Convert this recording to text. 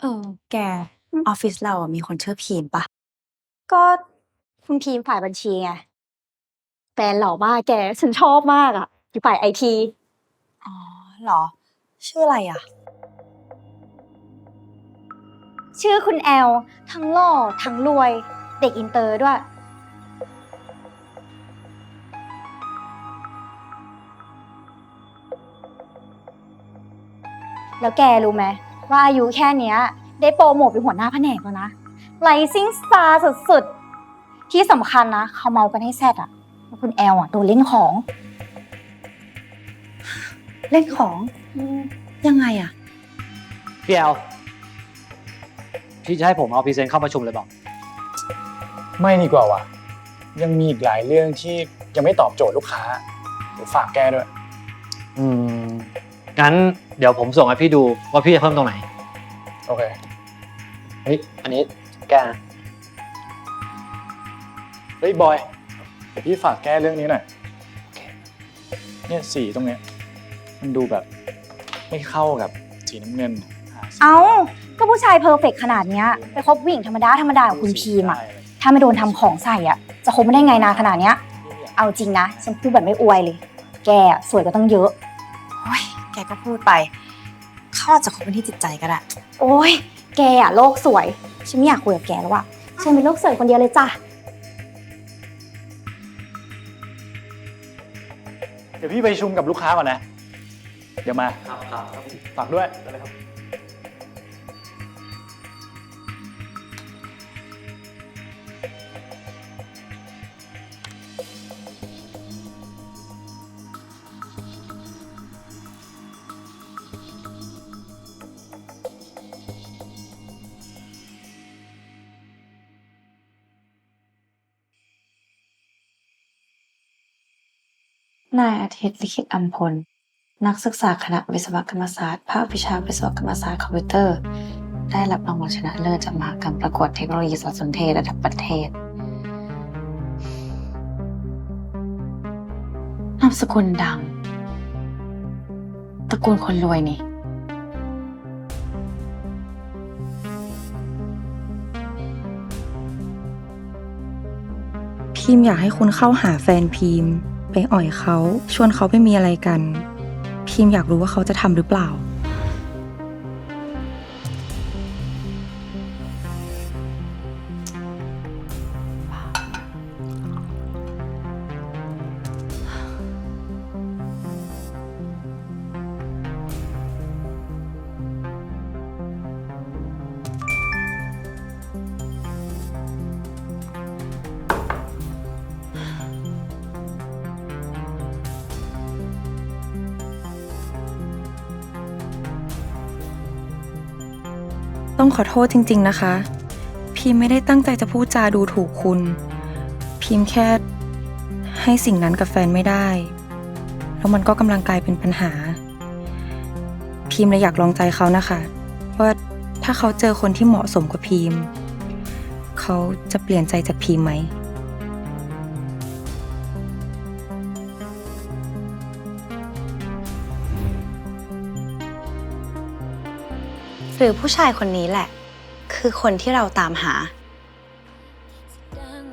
เออ แกออฟฟิศเราอะมีคนชื่อพีมปะก็คุณพีมฝ่ายบัญชีไงแฟนหล่อมากแก ฉันชอบมากอะ อยู่ฝ่ายไอทีอ๋อเหรอ ชื่ออะไรอะ ชื่อคุณแอล ทั้งหล่อ ทั้งรวย เด็กอินเตอร์ด้วย แล้วแกรู้ไหม ว่าอายุแค่เนี้ย ได้โปรโมทเป็นหัวหน้าแผนกแล้วนะ Rising Star สุดๆ ที่สำคัญนะเขาเมากันให้แซดอะว่าคุณแอลอะโดนเล่นของ เล่นของยังไงอะพี่แอลพี่จะให้ผมเอาพรีเซนต์เข้าประชุมเลยบอก ไม่ดีกว่าว่ะ ยังมีอีกหลายเรื่องที่ยังไม่ตอบโจทย์ลูกค้าเดี๋ยวฝากแกด้วย อืมงั้น เดี๋ยวผมส่งให้พี่ดูว่าพี่จะเพิ่มตรงไหน โอเค เฮ้ย อันนี้แกนะเฮ้ยบอย เดี๋ยวพี่ฝากแก้เรื่องนี้หน่อยเนี่ยสีตรงเนี้ยมันดูแบบ ไม่เข้ากับสีน้ำเงินหสีเอ้า ก็ผู้ชายเพอร์เฟกต์ขนาดเนี้ยไปคบผู้หญิงธรรมดาธรรมดาของคุณพีมอะได้เลยถ้าไม่โดนทำของใส่อะจะคบไม่ได้ไงนานขนาดเนี้ย เอาจริงนะ ฉันพูดแบบไม่อวยเลย แกอะสวยก็ต้องเยอะโอ้ยแกก็พูดไปเขาอาจจะคบเป็นที่จิตใจก็ได้ โอ้ย แกอะโลกสวย ฉันไม่อยากคุยกับแกแล้วอะฉันเป็นโลกสวยคนเดียวเลยจ้ะ เดี๋ยวพี่ไปประชุมกับลูกค้าก่อนนะ เดี๋ยวมาฝากด้วย นายอาทิตย์ลิขิตอัมพล นักศึกษาคณะวิศวกรรมศาสตร์ ภาควิชาวิศวกรรมศาสตร์คอมพิวเตอร์ ได้รับรางวัลชนะเลิศจากมหากรรมประกวดเทคโนโลยีสารสนเทศระดับประเทศ นามสกุลดัง ตระกูลคนรวยนี่ พิมพ์อยากให้คุณเข้าหาแฟนพิมพ์ ไปอ่อยเขา ชวนเขาไปมีอะไรกัน พิมพ์อยากรู้ว่าเขาจะทำหรือเปล่า ต้องขอโทษจริง ๆ นะคะ พิมพ์ไม่ได้ตั้งใจจะพูดจาดูถูกคุณ พิมพ์แค่ให้สิ่งนั้นกับแฟนไม่ได้ แล้วมันก็กำลังกลายเป็นปัญหา พิมพ์เลยอยากลองใจเขานะคะ ว่าถ้าเขาเจอคนที่เหมาะสมกว่าพิมพ์เขาจะเปลี่ยนใจจากพิมพ์ไหม หรือผู้ชายคนนี้แหละ คือคนที่เราตามหาแสดง